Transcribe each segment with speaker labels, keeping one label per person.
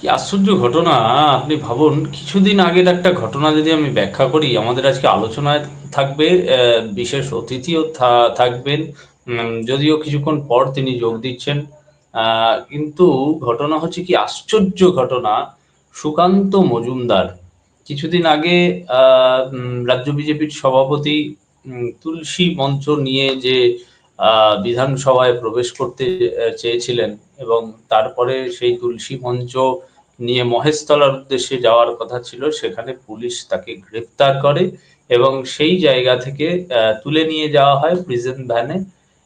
Speaker 1: কি আশ্চর্য ঘটনা, আপনি ভাবুন, কিছুদিন আগের একটা ঘটনা যদি আমি ব্যাখ্যা করি, আমাদের আজকে আলোচনায় থাকবে বিশেষ অতিথিও থাকবেন যদিও কিছুক্ষণ পর তিনি যোগ দিচ্ছেন। কিন্তু ঘটনা হচ্ছে কি আশ্চর্য ঘটনা, সুকান্ত মজুমদার, কিছুদিন আগে রাজ্য বিজেপির সভাপতি তুলসী মঞ্চ নিয়ে যে বিধানসভায় প্রবেশ করতে চেয়েছিলেন এবং তারপরে সেই তুলসী মঞ্চ নিয়ে মহেশতলার উদ্দেশ্যে যাওয়ার কথা ছিল, সেখানে পুলিশ তাকে গ্রেফতার করে এবং সেই জায়গা থেকে তুলে নিয়ে যাওয়া হয় প্রিজন ভ্যানে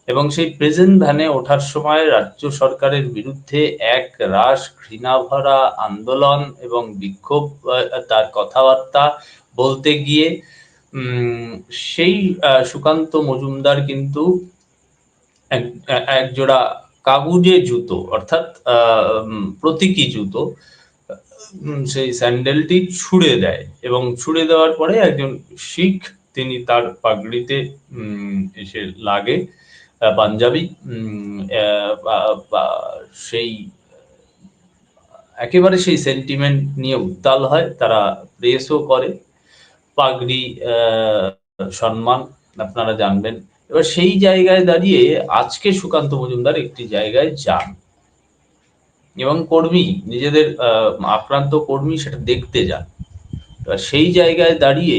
Speaker 1: এবং সেই প্রেজেন্ট ভ্যানে ওঠার সময় রাজ্য সরকারের বিরুদ্ধে এক রাশ ঘৃণাভরা আন্দোলন এবং বিক্ষোভ তার কথাবার্তা বলতে গিয়ে সেই সুকান্ত মজুমদার কিন্তু এক এক কাগুজে জুতো, অর্থাৎ প্রতীকী জুতো সেই স্যান্ডেলটি ছুঁড়ে দেয় এবং ছুঁড়ে দেওয়ার পরে একজন শিখ, তিনি তার পাগড়িতে এসে লাগে পাঞ্জাবি সেই, একেবারে সেই সেন্টিমেন্ট নিয়ে উত্তাল হয়, তারা প্রেসও করে, পাগড়ি সম্মান আপনারা জানবেন। এবার সেই জায়গায় দাঁড়িয়ে আজকে সুকান্ত মজুমদার একটি জায়গায় যান। এবং কর্মী, নিজেদের আক্রান্ত কর্মী সেটা দেখতে যান। সেই জায়গায় দাঁড়িয়ে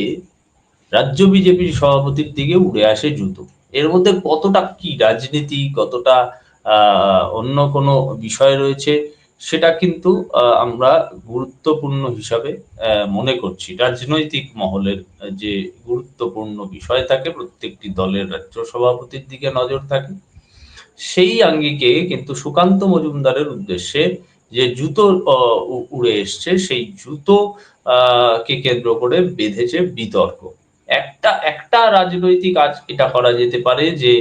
Speaker 1: রাজ্য বিজেপির সভাপতির দিকে উড়ে আসে জুতো। এর মধ্যে কতটা কি রাজনীতি, কতটা অন্য কোনো বিষয় রয়েছে, সেটা কিন্তু আমরা গুরুত্বপূর্ণ হিসাবে মনে করছি। রাজনৈতিক মহলের যে গুরুত্বপূর্ণ বিষয় থাকে, প্রত্যেকটি দলের রাজ্য সভাপতির দিকে নজর থাকে। সেই আঙ্গিকে কিন্তু সুকান্ত মজুমদারের উদ্দেশ্যে যে জুতো উড়ে এসছে, সেই জুতো কে কেন্দ্র করে বেঁধেছে বিতর্ক। একটা একটা রাজনৈতিক আজ এটা করা যেতে পারে যে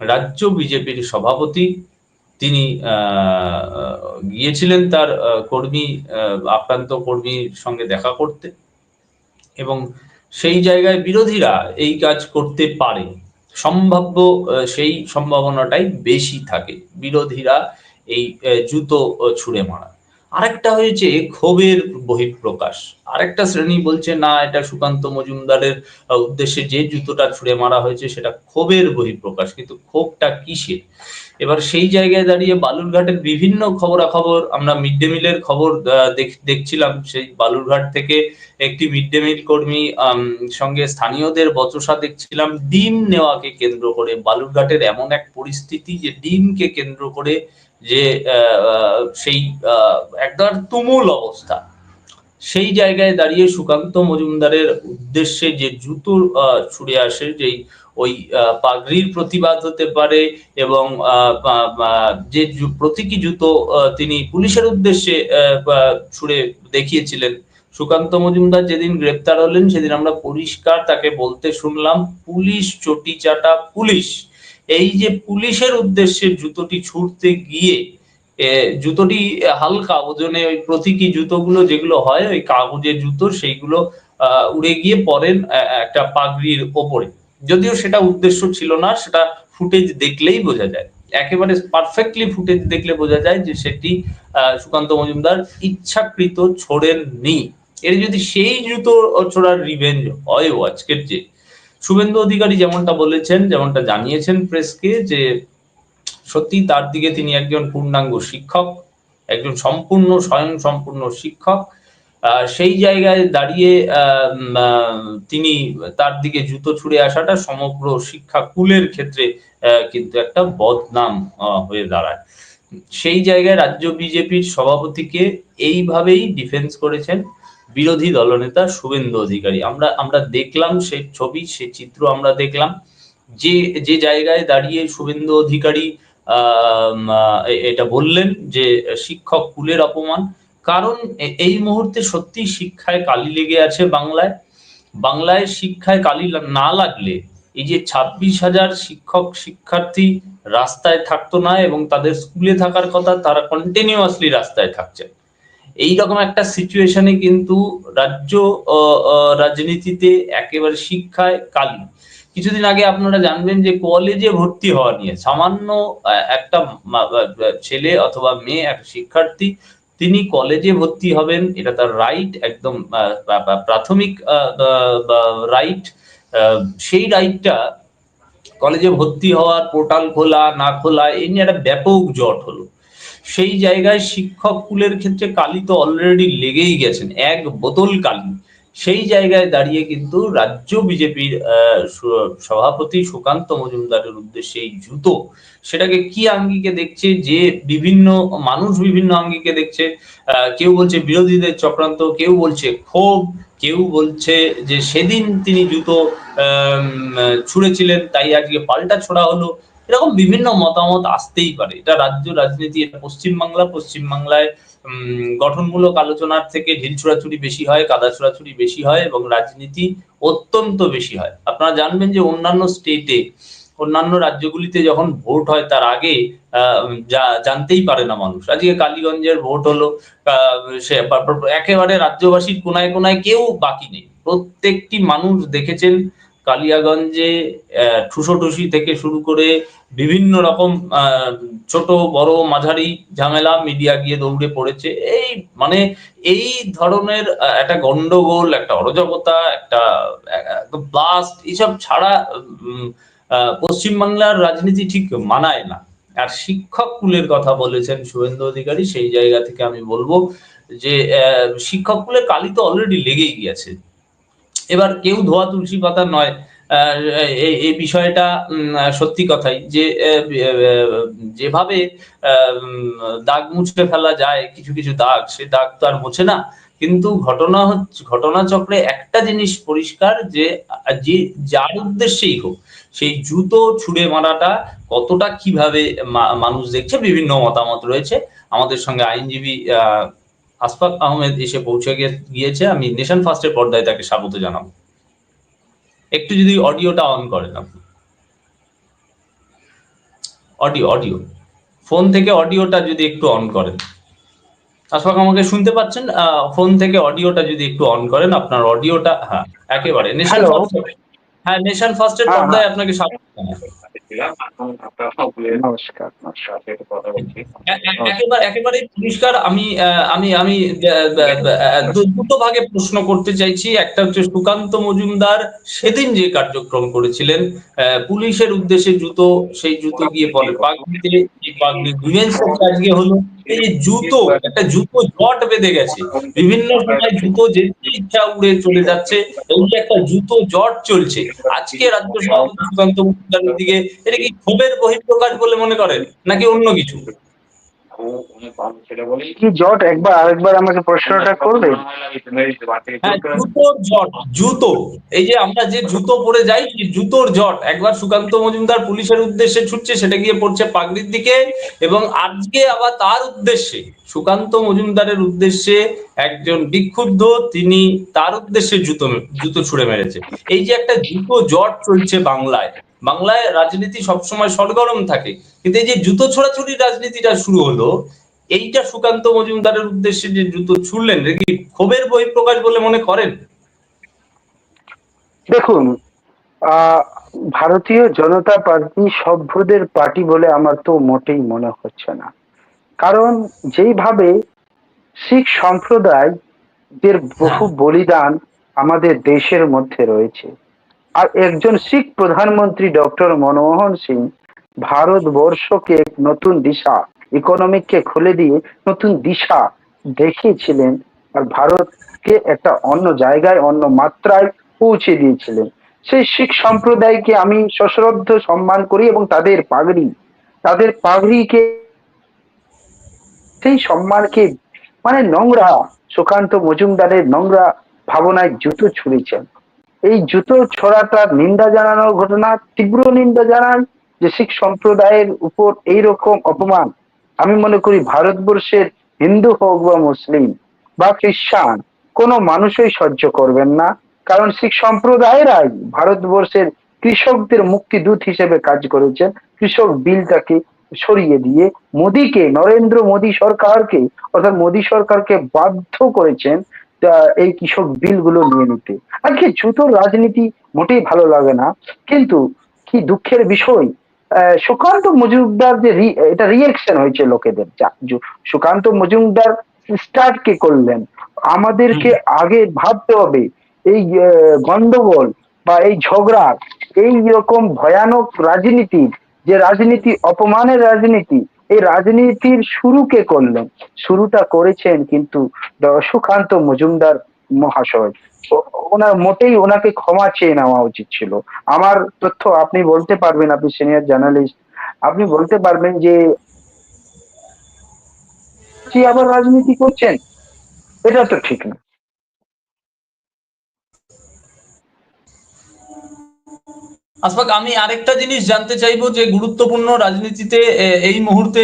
Speaker 1: রাজ্য বিজেপির সভাপতি তিনি গিয়েছিলেন তার কর্মী আক্রান্ত কর্মীর সঙ্গে দেখা করতে এবং সেই জায়গায় বিরোধীরা এই কাজ করতে পারে সম্ভাব্য সেই সম্ভাবনাটাই বেশি থাকে। বিরোধীরা এই জুতো ছুড়ে মারা। আরেকটা হয়েছে ক্ষোভের বহিঃপ্রকাশ। আরেকটা শ্রেণি বলছে, না, এটা সুকান্ত মজুমদারের উদ্দেশ্যে যে জুতোটা ছুঁড়ে মারা হয়েছে সেটা ক্ষোভের বহিঃপ্রকাশ। কিন্তু ক্ষোভটা কিসের? এবার সেই জায়গায় দাঁড়িয়ে বালুরঘাটের বিভিন্ন খবরাখবর, আমরা মিড ডে মিলের খবর দেখ- দেখছিলাম। সেই বালুরঘাট থেকে একটি মিড ডে মিল কর্মী সঙ্গে স্থানীয়দের বচসা দেখছিলাম। ডিম নেওয়াকে কেন্দ্র করে। বালুরঘাটের এমন এক পরিস্থিতি যে ডিমকে কেন্দ্র করে যে সেই একদম তুমুল অবস্থা। সেই জায়গায় দাঁড়িয়ে সুকান্ত মজুমদারের উদ্দেশ্যে যে জুতো ছুড়ে আসে, যেই ওই পাগড়ির প্রতিবাদ হতে পারে এবং যে প্রতীকী জুতো তিনি পুলিশের উদ্দেশ্যে ছুড়ে দেখিয়েছিলেন। সুকান্ত মজুমদার যেদিন গ্রেপ্তার হলেন, সেদিন আমরা পরিষ্কার তাকে বলতে শুনলাম, পুলিশ চটি চাটা পুলিশ। এই যে পুলিশের উদ্দেশ্যে জুতোটি ছুটতে গিয়ে জুতোটি হালকা ওজনে ওই প্রতীকী জুতোগুলো যেগুলো হয় ওই কাগজের জুতো সেইগুলো উড়ে গিয়ে আহ, একটা পাগড়ির ওপরে। যদিও সেটা উদ্দেশ্য ছিল না সেটা ফুটেজ দেখলেই বোঝা যায়। একেবারে পারফেক্টলি ফুটেজ দেখলে বোঝা যায় যে সেটি সুকান্ত মজুমদার ইচ্ছাকৃত ছোড়েননি। এর যদি সেই জুতো ছোড়ার রিভেঞ্জ হয় আজকের যে শুভেন্দু অধিকারী যেমনটা বলেছেন, যেমনটা জানিয়েছেন প্রেসকে যে সত্যি তার দিকে তিনি একজন পূর্ণাঙ্গ শিক্ষক, একজন সম্পূর্ণ স্বয়ং সম্পূর্ণ শিক্ষক সেই জায়গায় দাঁড়িয়ে তিনি তার দিকে জুতো ছুড়ে আসাটা সমগ্র শিক্ষা কুলের ক্ষেত্রে কিন্তু একটা বদনাম হয়ে দাঁড়ায়। সেই জায়গায় রাজ্য বিজেপির সভাপতিকে এইভাবেই ডিফেন্স করেছেন। বিরোধী দলনেতা শুভেন্দু অধিকারী। আমরা আমরা দেখলাম সেই ছবি, সে চিত্র আমরা দেখলাম। যে যে জায়গায় দাঁড়িয়ে শুভেন্দু অধিকারী এটা বললেন যে শিক্ষক কুলের অপমান। কারণ এই মুহূর্তে সত্যি শিক্ষায় কালি লেগে আছে বাংলায়। বাংলায় শিক্ষায় কালি না লাগলে এই যে ছাব্বিশ হাজার শিক্ষক, শিক্ষার্থী রাস্তায় থাকতো না এবং তাদের স্কুলে থাকার কথা, তারা কন্টিনিউয়াসলি রাস্তায় থাকছে। এইরকম একটা সিচুয়েশনে কিন্তু রাজ্য রাজনীতিতে একেবারে শিক্ষায় কালি কিছুদিন আগে আপনারা জানবেন যে কলেজে ভর্তি হওয়া নিয়ে সামান্য একটা ছেলে অথবা মেয়ে এক শিক্ষার্থী, তিনি কলেজে ভর্তি হবেন। এটা তার রাইট একদম প্রাথমিক রাইট সেই রাইটটা কলেজে ভর্তি হওয়ার পোর্টাল খোলা, না খোলা, এই নিয়ে একটা ব্যাপক জট হলো। সেই জায়গায় শিক্ষক কুলের ক্ষেত্রে কালি তো অলরেডি লেগেই গেছেন, এক বোতল কালি। সেই জায়গায় দাঁড়িয়ে কিন্তু রাজ্য বিজেপির সভাপতি সুকান্ত মজুমদারের উদ্দেশ্যে এই জুতো, সেটাকে কি আঙ্গিকে দেখছে যে বিভিন্ন, মানুষ বিভিন্ন আঙ্গিকে দেখছে? কেউ বলছে বিরোধীদের চক্রান্ত, কেউ বলছে ক্ষোভ, কেউ বলছে যে সেদিন তিনি জুতো ছুঁড়েছিলেন, তাই আজকে পাল্টা ছোড়া হলো। এরকম বিভিন্ন মতামত আসতেই পারে। এটা রাজ্য, রাজনীতি, এটা পশ্চিমবাংলা, পশ্চিমবাংলায় গঠনমূলক আলোচনার থেকে ঢিল ছোড়াছুড়ি বেশি হয়, কাদা ছোড়াছুড়ি বেশি হয় এবং রাজনীতি অত্যন্ত বেশি হয়। আপনারা জানবেন যে অন্যান্য স্টেটে অন্যান্য রাজ্যগুলিতে যখন ভোট হয় তার আগে জানতেই পারে না মানুষ। আজকে কালীগঞ্জের ভোট হলো সে, একেবারে রাজ্যবাসীর কোনায় কোনায় কেউ বাকি নেই। প্রত্যেকটি মানুষ দেখেছেন কালিয়াগঞ্জে আহ, ঠুসোঠুসি থেকে শুরু করে বিভিন্ন রকম ছোট বড় মাঝারি ঝামেলা মিডিয়া গিয়ে দৌড়ে পড়েছে। এই মানে এই ধরনের একটা গন্ডগোল একটা অরাজকতা একটা ব্লাস্ট এইসব ছাড়া পশ্চিমবাংলার রাজনীতি ঠিক মানায় না। আর শিক্ষক কুলের কথা বলেছেন শুভেন্দু অধিকারী সেই জায়গা থেকে আমি বলব যে শিক্ষক কুলের কালি তো অলরেডি লেগেই গিয়েছে। এবার কেউ ধোয়া তুলসী পাতা নয়। এই বিষয়টা সত্যি কথাই যে যেভাবে দাগ মুছতে ফেলা যায় কিছু কিছু দাগ সে দাগ তো আর মোছে না। কিন্তু ঘটনা হচ্ছে ঘটনাচক্রে একটা জিনিস পরিষ্কার যে যে যার উদ্দেশ্যেই হোক সেই জুতো ছুঁড়ে মারাটা কতটা কীভাবে মানুষ দেখছে বিভিন্ন মতামত রয়েছে। আমাদের সঙ্গে আইনজীবী আহ, আসফাক আহমেদ এসে পৌঁছে গিয়েছে। আমি নেশন ফার্স্টের পর্দায় তাকে স্বাগত জানাব। একটু যদি অডিওটা অন করেন আপনি। Audio audio. ফোন থেকে অডিওটা যদি একটু অন করেন। আসফাক আমাকে শুনতে পাচ্ছেন? ফোন থেকে অডিওটা যদি একটু অন করেন আপনার অডিওটা হ্যাঁ একেবারে। নেশন ফার্স্ট হ্যাঁ নেশন ফার্স্টের
Speaker 2: হ্যাঁ,
Speaker 1: পর্দায় আপনাকে স্বাগত জানাই।
Speaker 2: নমস্কার নমস্কার।
Speaker 1: এ- এ- একেবারে একেবারে পরিষ্কার আমি আমি আমি আহ, আহ, দু- দুটো ভাগে প্রশ্ন করতে চাইছি। একটা হচ্ছে সুকান্ত মজুমদার সেদিন যে কার্যক্রম করেছিলেন আহ, পুলিশের উদ্দেশ্যে জুতো সেই জুতো গিয়ে পরে পাগড়িতে পাগড়ি আজকে হলো। এই জুতো, একটা জুতো জট বেঁধে গেছে। বিভিন্ন সময় জুতো যেতে ইচ্ছা উড়ে চলে যাচ্ছে এই একটা জুতো জট চলছে। আজকে রাজ্য সভাপতি সুকান্ত মজুমদারের দিকে এটা কি ক্ষোভের বহিঃপ্রকাশ বলে মনে করেন, নাকি অন্য কিছু?
Speaker 2: কি জট? একবার আরেকবার আমাকে প্রশ্নটা করবে?
Speaker 1: হ্যাঁ জুতোর জট জুতো। এই যে আমরা যে জুতো পরে যাই জুতোর জট একবার সুকান্ত মজুমদার পুলিশের উদ্দেশ্যে ছুটছে সেটা গিয়ে পড়ছে পাগড়ির দিকে এবং আজকে আবার তার উদ্দেশ্যে সুকান্ত মজুমদারের উদ্দেশ্যে একজন বিক্ষুব্ধ তিনি তার উদ্দেশ্যে জুতো জুতো ছুড়ে মেরেছে। এই যে একটা জুতো জট চলছে বাংলায় বাংলায় রাজনীতি সবসময় সরগরম থাকে। কিন্তু এই যে জুতো ছোড়াছুড়ির রাজনীতিটা শুরু হলো, এইটা সুকান্ত মজুমদারের উদ্দেশ্যে যে জুতো ছুড়লেন কি ক্ষোভের বহিঃপ্রকাশ বলে মনে করেন?
Speaker 2: দেখুন ভারতীয় জনতা পার্টি সভ্যদের পার্টি বলে আমার তো মোটেই মনে হচ্ছে না। কারণ যেইভাবে শিখ সম্প্রদায় বহু বলিদান আমাদের দেশের মধ্যে রয়েছে আর একজন শিখ প্রধানমন্ত্রী ডক্টর মনমোহন সিং ভারতবর্ষকে এক নতুন দিশা ইকোনমিককে খুলে দিয়ে নতুন দিশা দেখিয়েছিলেন আর ভারতকে একটা অন্য জায়গায়, অন্য মাত্রায় পৌঁছে দিয়েছিলেন। সেই শিখ সম্প্রদায়কে আমি সশ্রদ্ধ সম্মান করি এবং তাদের পাগড়ি, তাদের পাগড়িকে, সেই সম্মানকে মানে নোংরা সুকান্ত মজুমদারের নোংরা ভাবনায় জুতো ছুঁড়েছেন। এই জুতো ছড়াটার নিন্দা জানানোর ঘটনা, তীব্র নিন্দা জানান যে শিখ সম্প্রদায়ের উপর এইরকম অপমান। আমি মনে করি ভারতবর্ষের হিন্দু হোক বা মুসলিম বা খ্রিস্টান, কোনো মানুষই সহ্য করবেন না। কারণ শিখ সম্প্রদায়েরাই ভারতবর্ষের কৃষকদের মুক্তি দূত হিসেবে কাজ করেছেন। কৃষক বিলটাকে সরিয়ে দিয়ে মোদীকে, নরেন্দ্র মোদী সরকারকে, অর্থাৎ মোদী সরকারকে বাধ্য করেছেন এই কৃষক বিলগুলো নিয়ে নিতে। আজকে জুতোর রাজনীতি মোটেই ভালো লাগে না কিন্তু কি দুঃখের বিষয় সুকান্ত মজুমদার যে এটা রিয়েকশন হয়েছে লোকেদের সুকান্ত মজুমদার স্টার্ট কে করলেন? আমাদেরকে আগে ভাবতে হবে এই গন্ডগোল বা এই ঝগড়া এই রকম ভয়ানক রাজনীতি যে রাজনীতি অপমানের রাজনীতি এই রাজনীতির শুরু কে করলেন? শুরুটা করেছেন কিন্তু সুকান্ত মজুমদার মহাশয়। ওনার মোটেই ওনাকে ক্ষমা চেয়ে নেওয়া উচিত ছিল। আমার তথ্য আপনি বলতে পারবেন, আপনি সিনিয়র জার্নালিস্ট আপনি বলতে পারবেন যে আবার রাজনীতি করছেন? এটা তো ঠিক না।
Speaker 1: আসবাক আমি আরেকটা জিনিস জানতে চাইব যে গুরুত্বপূর্ণ রাজনীতিতে এই মুহূর্তে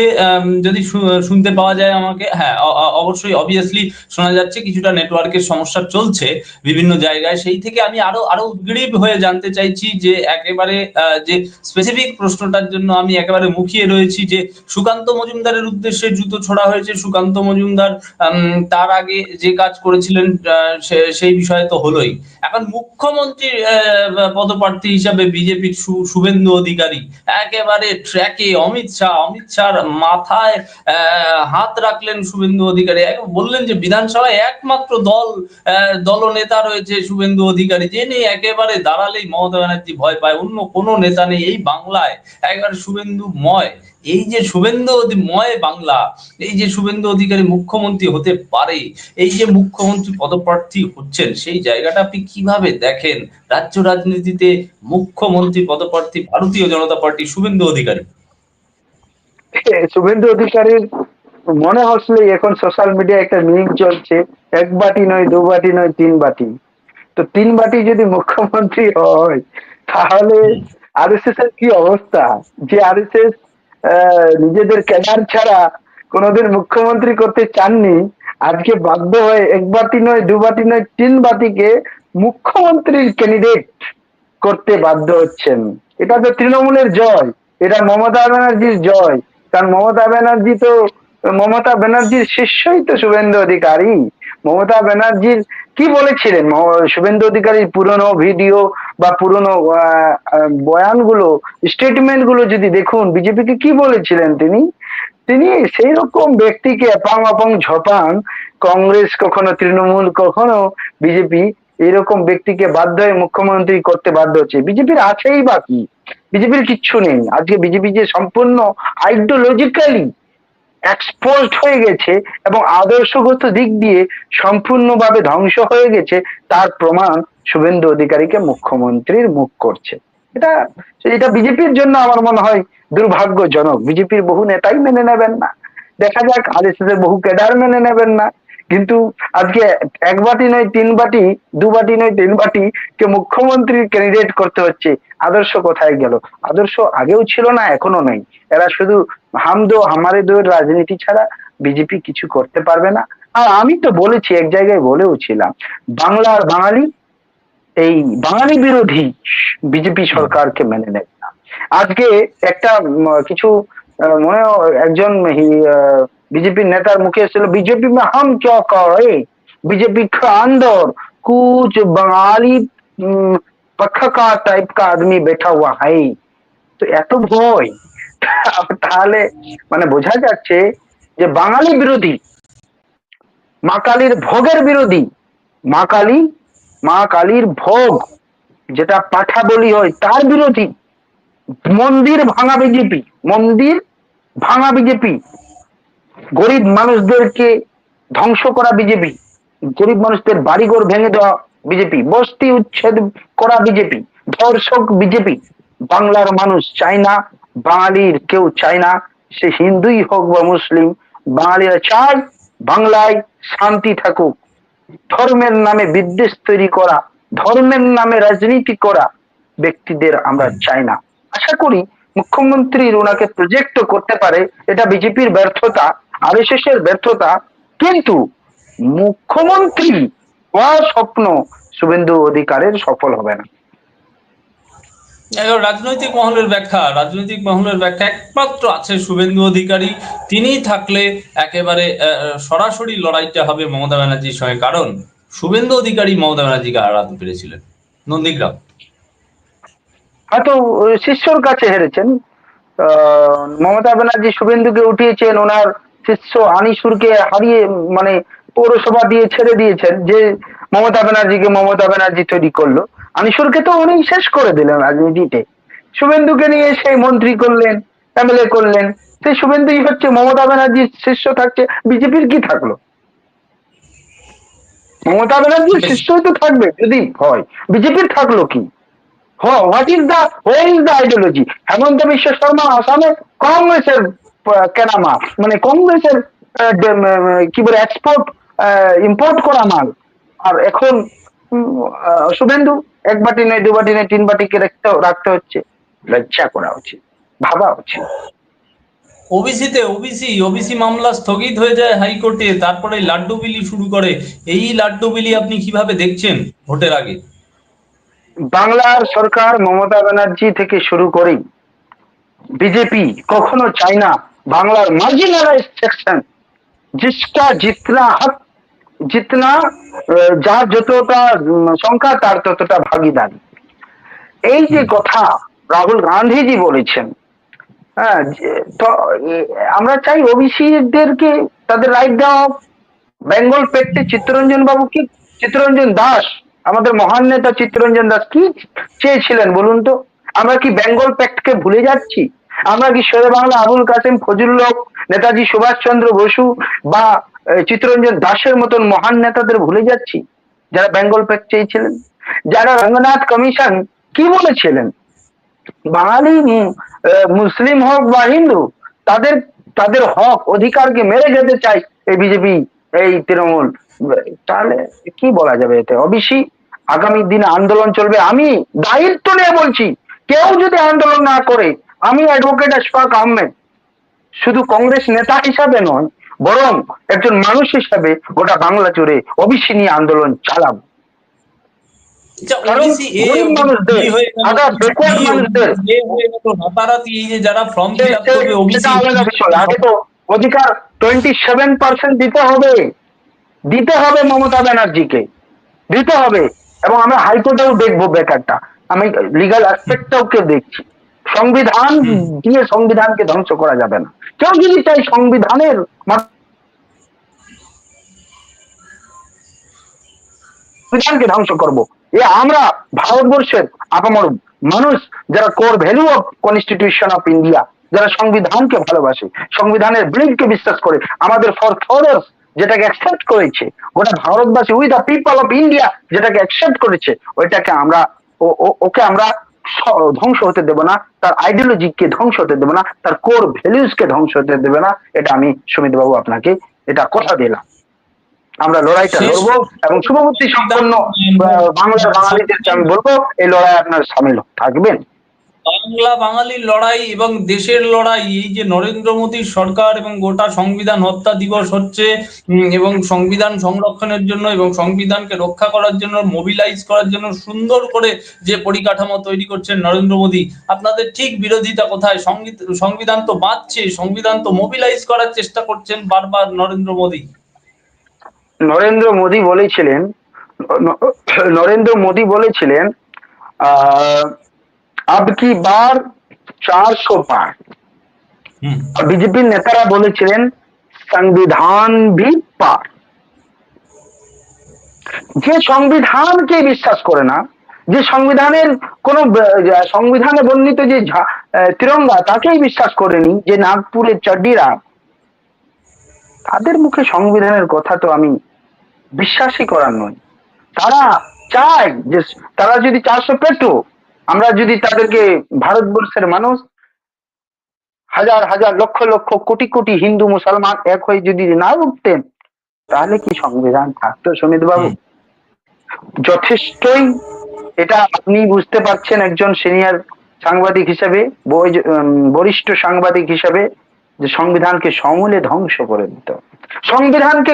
Speaker 1: যদি শুনতে পাওয়া যায় আমাকে হ্যাঁ অবশ্যই অবভিয়াসলি শোনা যাচ্ছে কিছুটা নেটওয়ার্কের সমস্যা চলছে বিভিন্ন জায়গায়। সেই থেকে আমি আরও আরও উদ্গ্রীব হয়ে জানতে চাইছি যে একেবারে যে স্পেসিফিক প্রশ্নটার জন্য আমি একেবারে মুখিয়ে রয়েছি যে সুকান্ত মজুমদারের উদ্দেশ্যে জুতো ছোড়া হয়েছে। সুকান্ত মজুমদার তার আগে যে কাজ করেছিলেন সেই বিষয়ে তো হলোই। এখন মুখ্যমন্ত্রীর আহ, পদপ্রার্থী হিসাবে বিজেপির শুভেন্দু অধিকারী। একেবারে ট্র্যাকে অমিত শাহ, অমিত শাহর মাথায় হাত রাখলেন শুভেন্দু অধিকারী। বললেন যে, বিধানসভায় একমাত্র দল দলনেতা রয়েছে শুভেন্দু অধিকারী, যে নেই একেবারে দাঁড়ালেই মমতা ব্যানার্জি ভয় পায়। অন্য কোনো নেতা নেই এই বাংলায়। একবারে শুভেন্দু ময় এই যে শুভেন্দু ময় বাংলা এই যে শুভেন্দু অধিকারী মুখ্যমন্ত্রী হতে পারে এই যে মুখ্যমন্ত্রী পদপ্রার্থী হচ্ছেন সেই জায়গাটা আপনি কীভাবে দেখেন? রাজ্য রাজনীতিতে মুখ্যমন্ত্রী পদপ্রার্থী ভারতীয় জনতা পার্টি শুভেন্দু অধিকারী।
Speaker 2: শুভেন্দু অধিকারীর মনে হচ্ছিল এখন সোশ্যাল মিডিয়ায় একটা মিম চলছে এক বাটি নয় দু বাটি নয় তিন বাটি। তো তিন বাটি যদি মুখ্যমন্ত্রী হয় তাহলে আরএসএস এর কি অবস্থা? যে আরএসএস নিজেদের ক্যাডার ছাড়া কোনোদিন মুখ্যমন্ত্রী করতে চাননি। আজকে বাধ্য হয়ে এক বাটি নয়, দু বাটি নয়, তিন বাটিকে মুখ্যমন্ত্রীর ক্যান্ডিডেট করতে বাধ্য হচ্ছেন। এটা তো তৃণমূলের জয়, এটা মমতা ব্যানার্জির জয়। কারণ মমতা ব্যানার্জি তো, মমতা ব্যানার্জির শিষ্যই তো শুভেন্দু অধিকারী। মমতা ব্যানার্জির কি বলেছিলেন? শুভেন্দু অধিকারীর পুরনো ভিডিও বা পুরনো বয়ানগুলো স্টেটমেন্টগুলো যদি দেখুন, বিজেপিকে কি বলেছিলেন তিনি? তিনি সেই রকম ব্যক্তিকে অ্যাপাং অপাং ঝপাং কংগ্রেস কখনো, তৃণমূল কখনো, বিজেপি এরকম ব্যক্তিকে বাধ্য হয়ে মুখ্যমন্ত্রী করতে বাধ্য হচ্ছে। বিজেপির আছেই বাকি বিজেপির কিচ্ছু নেই। আজকে বিজেপি যে সম্পূর্ণ আইডিওলজিক্যালি এক্সপোজড হয়ে গেছে এবং আদর্শগত দিক দিয়ে সম্পূর্ণভাবে ধ্বংস হয়ে গেছে, তার প্রমাণ শুভেন্দু অধিকারীকে মুখ্যমন্ত্রীর মুখ করছে। এটা এটা বিজেপির জন্য আমার মনে হয় দুর্ভাগ্যজনক। বিজেপির বহু নেতাই মেনে নেবেন না। দেখা যাক আরএসএস এর বহু ক্যাডার মেনে নেবেন না। কিন্তু আজকে এক বাটি নয়, তিন বাটি, দু বাটি নয়, তিন বাটি কে মুখ্যমন্ত্রীর ক্যান্ডিডেট করতে হচ্ছে। আদর্শ কোথায় গেল? আদর্শ আগেও ছিল না এখনও নেই। এরা শুধু হাম দো হামারে দো রাজনীতি ছাড়া বিজেপি কিছু করতে পারবে না। আর আমি তো বলেছি, এক জায়গায় বলেও ছিলাম, বাংলার বাঙালি, এই বাঙালি বিরোধী বিজেপি সরকারকে মেনে নেবে না। আজকে একটা কিছু মনে একজন বিজেপি নেতার মুখে এসেছিল বিজেপি মে হাম কে করে বিজেপি কে আন্দর, কুচ বাঙালি পক্ষকার টাইপ কা আদমি বেঠা হুয়া হাই। তো এত ভয়। তাহলে মানে বোঝা যাচ্ছে যে বাঙালি বিরোধী, মা কালীর ভোগের বিরোধী, মা কালী, মা কালীর ভোগ, যেটা পাঠা বলি হয় তার বিরোধী। মন্দির ভাঙা বিজেপি মন্দির ভাঙা বিজেপি গরিব মানুষদেরকে ধ্বংস করা বিজেপি। গরিব মানুষদের বাড়িঘর ভেঙে দেওয়া বিজেপি। বস্তি উচ্ছেদ করা বিজেপি। ধর্ষক বিজেপি। বাংলার মানুষ চায় না, বাঙালির কেউ চায় না। সে হিন্দুই হোক বা মুসলিম, বাঙালিরা চায় বাংলায় শান্তি থাকুক। ধর্মের নামে বিদ্বেষ তৈরি করা, ধর্মের নামে রাজনীতি করা ব্যক্তিদের আমরা চাই না। আশা করি মুখ্যমন্ত্রীর ওনাকে প্রজেক্ট করতে পারে। এটা বিজেপির ব্যর্থতা। আরএসএস এর ব্যর্থতা কিন্তু মুখ্যমন্ত্রী হওয়ার স্বপ্ন শুভেন্দু অধিকারের সফল হবে না।
Speaker 1: রাজনৈতিক মহলের ব্যাখ্যা রাজনৈতিক মহলের ব্যাখ্যা একমাত্র আছে শুভেন্দু অধিকারী। তিনিই থাকলে একেবারে সরাসরি লড়াইটা হবে মমতা ব্যানার্জির সঙ্গে। কারণ শুভেন্দু অধিকারী মমতা ব্যানার্জিকে হারাতে পেরেছিলেন। নন্দীগ্রাম।
Speaker 2: হয়তো শিষ্যর কাছে হেরেছেন। আহ, মমতা ব্যানার্জি শুভেন্দুকে উঠিয়েছেন ওনার শিষ্য আনিসুরকে হারিয়ে মানে পৌরসভা দিয়ে ছেড়ে দিয়েছেন, যে মমতা ব্যানার্জিকে মমতা ব্যানার্জি তৈরি করল। আনিসুরকে তো উনি শেষ করে দিলেন রাজনীতিতে। শুভেন্দুকে নিয়ে সেই মন্ত্রী করলেন, এমএলএ করলেন সেই শুভেন্দুই হচ্ছে মমতা ব্যানার্জির শিষ্য থাকছে, বিজেপির কি থাকল? মমতা ব্যানার্জির শিষ্যই তো থাকবে, যদি হয়। বিজেপির থাকল কি? What is the what is the ideology? Himanta Biswa Sarma আসামে কংগ্রেসের আহ, কেনামা মানে কংগ্রেসের আহ, দে- উম, কি বলে এক্সপোর্ট ইম্পোর্ট করা মাল। আর এখন শুভেন্দু এক বাটি নয় দু বাটি নয় তিন বাটিকে রাখতে রাখতে হচ্ছে। লজ্জা করা উচিত। ভাবা উচিত।
Speaker 1: ওবিসিতে ওবিসি ওবিসি মামলা স্থগিত হয়ে যায় হাইকোর্টে তারপরে লাড্ডু বিলি শুরু করে। এই লাড্ডু বিলি আপনি কীভাবে দেখছেন ভোটের আগে?
Speaker 2: বাংলার সরকার মমতা ব্যানার্জি থেকে শুরু করে বিজেপি কখনো চায় না বাংলার মার্জিনালাইজ সেকশন जिसका जितना हक जितना আহ, যার যতটা উম, সংখ্যা তার ততটা ভাগিদারি এই যে কথা রাহুল গান্ধীজি বলেছেন হ্যাঁ যে- তো এ- আমরা চাই ওবিসি দেরকে তাদের রাইট দেওয়া হোক। বেঙ্গল পেটে চিত্তরঞ্জন বাবু কি চিত্তরঞ্জন দাস আমাদের মহান নেতা চিত্তরঞ্জন দাস কি চেয়েছিলেন বলুন তো আমরা কি বেঙ্গল প্যাক্টকে ভুলে যাচ্ছি আমরা কি শেরে বাংলা আবুল কাসেম ফজলুল হক নেতাজি সুভাষচন্দ্র বসু বা চিত্তরঞ্জন দাসের মতন মহান নেতাদের ভুলে যাচ্ছি? যারা বেঙ্গল প্যাক্ট চেয়েছিলেন, যারা রঙ্গনাথ কমিশন কি বলেছিলেন? বাঙালি মুসলিম হোক বা হিন্দু, তাদের তাদের হক, অধিকারকে মেরে যেতে চাই এই বিজেপি, এই তৃণমূল। তাহলে কি বলা যাবে এতে? অবশ্যই আগামী দিনে আন্দোলন চলবে। আমি দায়িত্ব নিয়ে বলছি, কেউ যদি আন্দোলন না করে আমি অ্যাডভোকেট আশফাক আহমেদ শুধু কংগ্রেস নেতা হিসাবে নয় বরং একজন মানুষ হিসাবে গোটা বাংলা জুড়ে ওবিসি নিয়ে আন্দোলন চালাবো।
Speaker 1: আচ্ছা,
Speaker 2: অধিকার টোয়েন্টি সেভেন পার্সেন্ট দিতে হবে। দিতে হবে মমতা ব্যানার্জিকে। দিতে হবে। এবং আমরা হাইকোর্টেও দেখব বেকারটা। আমি লিগাল অ্যাসপেক্টটাও কে দেখছি। সংবিধান দিয়ে সংবিধানকে ধ্বংস করা যাবে না। কেউ যদি চাই সংবিধানের সংবিধানকে ধ্বংস করব। এ আমরা ভারতবর্ষের আপামর মানুষ যারা core value of constitution of India যারা সংবিধানকে ভালোবাসে সংবিধানের ব্লিডকে বিশ্বাস করে আমাদের ফর ফাদার্স যেটাকে অ্যাকসেপ্ট করেছে গোটা ভারতবাসী we the people of India যেটাকে অ্যাকসেপ্ট করেছে ওইটাকে আমরা ওকে আমরা ধ্বংস হতে দেব না। তার আইডিওলজিকে ধ্বংস হতে দেবে না তার কোর ভ্যালিউজকে ধ্বংস হতে দেবে না এটা আমি সুমিত বাবু আপনাকে এটা কথা দিলাম। আমরা লড়াইটা লড়বো এবং শুভমূর্তি সম্পন্ন বাংলা বাঙালিদেরকে আমি বলব এই লড়াই আপনার সামিল থাকবেন।
Speaker 1: বাংলা বাঙালির লড়াই এবং দেশের লড়াই এই যে নরেন্দ্র মোদীর সরকার এবং গোটা সংবিধান হত্যা দিবস হচ্ছে এবং সংবিধান সংরক্ষণের জন্য এবং সংবিধানকে রক্ষা করার জন্য মোবিলাইজ করার জন্য সুন্দর করে যে পরিকাঠামো তৈরি করছেন নরেন্দ্র মোদী আপনাদের ঠিক বিরোধিতা কোথায়? সংবিধ- সংবিধান তো বাঁচছে সংবিধান তো মোবিলাইজ করার চেষ্টা করছেন বারবার নরেন্দ্র মোদী।
Speaker 2: নরেন্দ্র মোদী বলেছিলেন নরেন্দ্র মোদী বলেছিলেন আহ, আব কি বার চারশো পার বিজেপির নেতারা বলেছিলেন সংবিধান ভি পার যে সংবিধানকে বিশ্বাস করে না যে সংবিধানের কোন সংবিধানে বর্ণিত যে তিরঙ্গা তাকেই বিশ্বাস করেনি যে নাগপুরের চড্ডিরা তাদের মুখে সংবিধানের কথা তো আমি বিশ্বাসই করার নয় তারা চায় যে তারা যদি চারশো পেতো আমরা যদি তাদেরকে ভারতবর্ষের মানুষ হাজার হাজার লক্ষ লক্ষ কোটি কোটি হিন্দু মুসলমান এক হয়ে যদি না উঠতেন তাহলে কি সংবিধান থাকতো সমিত বাবু? যথেষ্টই এটা আপনি বুঝতে পারছেন একজন সিনিয়র সাংবাদিক হিসাবে বরিষ্ঠ সাংবাদিক হিসাবে যে সংবিধানকে সমূলে ধ্বংস করে দিত। সংবিধানকে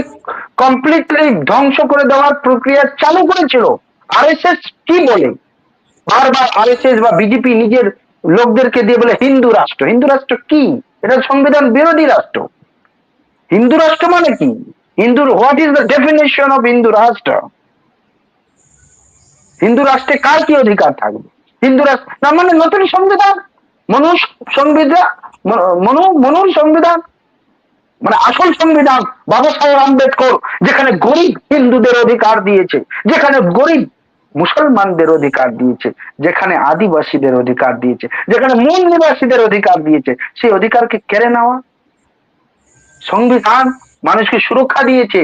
Speaker 2: কমপ্লিটলি ধ্বংস করে দেওয়ার প্রক্রিয়া চালু করেছিল। আরএসএস কি বলে? বারবার আরএসএস বা বিজেপি নিজের লোকদেরকে দিয়ে বলে হিন্দু রাষ্ট্র। হিন্দু রাষ্ট্র কি? এটা সংবিধান বিরোধী রাষ্ট্র। হিন্দু রাষ্ট্র মানে কি? হিন্দুর what is the definition of Hindu rashtra? Hindu রাষ্ট্রে কার কি অধিকার থাকবে? হিন্দু রাষ্ট্র, না মানে নতুন সংবিধান? মনু সংবিধান, মনু, মনুর সংবিধান? মানে আসল সংবিধান বাবা সাহেব আম্বেদকর, যেখানে গরিব হিন্দুদের অধিকার দিয়েছে, যেখানে গরিব মুসলমানদের অধিকার দিয়েছে, যেখানে আদিবাসীদের অধিকার দিয়েছে, যেখানে মূল নিবাসীদের অধিকার দিয়েছে, সেই অধিকারকে কেড়ে নেওয়া। সংবিধান মানুষকে সুরক্ষা দিয়েছে।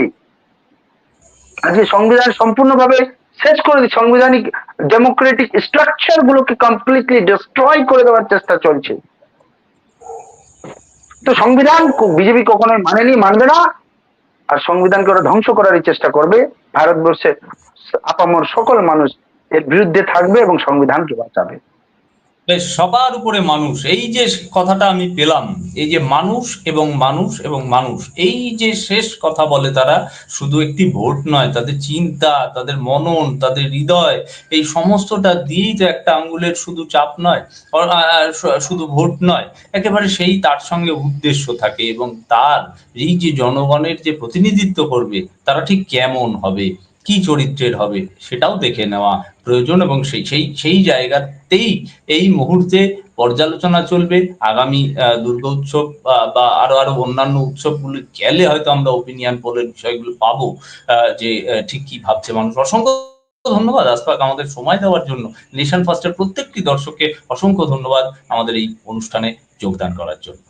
Speaker 2: আজকে সংবিধান সম্পূর্ণভাবে শেষ করে দিচ্ছে সাংবিধানিক ডেমোক্রেটিক স্ট্রাকচার গুলোকে কমপ্লিটলি ডিস্ট্রয় করে দেওয়ার চেষ্টা চলছে। তো সংবিধান বিজেপি কখনোই মানেনি, মানবে না। আর সংবিধানকে ওরা ধ্বংস করারই চেষ্টা করবে। ভারতবর্ষে আপামর সকল মানুষ এর বিরুদ্ধে থাকবে এবং সংবিধানকে বাঁচাবে।
Speaker 1: সবার উপরে মানুষ, এই যে কথাটা আমি পেলাম, এই যে মানুষ এবং মানুষ এবং মানুষ, এই যে শেষ কথা বলে তারা, শুধু একটি ভোট নয়, তাদের চিন্তা, তাদের মনন, তাদের হৃদয়, এই সমস্তটা দিয়েই তো একটা আঙ্গুলের শুধু চাপ নয় শুধু ভোট নয়, একেবারে সেই তার সঙ্গে উদ্দেশ্য থাকে এবং তার, এই যে জনগণের যে প্রতিনিধিত্ব করবে, তারা ঠিক কেমন হবে? কি চরিত্রের হবে সেটাও দেখে নেওয়া প্রয়োজন এবং সেই সেই সেই জায়গাতেই এই মুহূর্তে পর্যালোচনা চলবে। আগামী দুর্গা উৎসব বা আরও আরও অন্যান্য উৎসবগুলো গেলে হয়তো আমরা ওপিনিয়ন পোলের বিষয়গুলো পাবো যে ঠিক কি ভাবছে মানুষ। অসংখ্য ধন্যবাদ আসপাক আমাদের সময় দেওয়ার জন্য। নেশন ফার্স্টের প্রত্যেকটি দর্শককে অসংখ্য ধন্যবাদ আমাদের এই অনুষ্ঠানে যোগদান করার জন্য।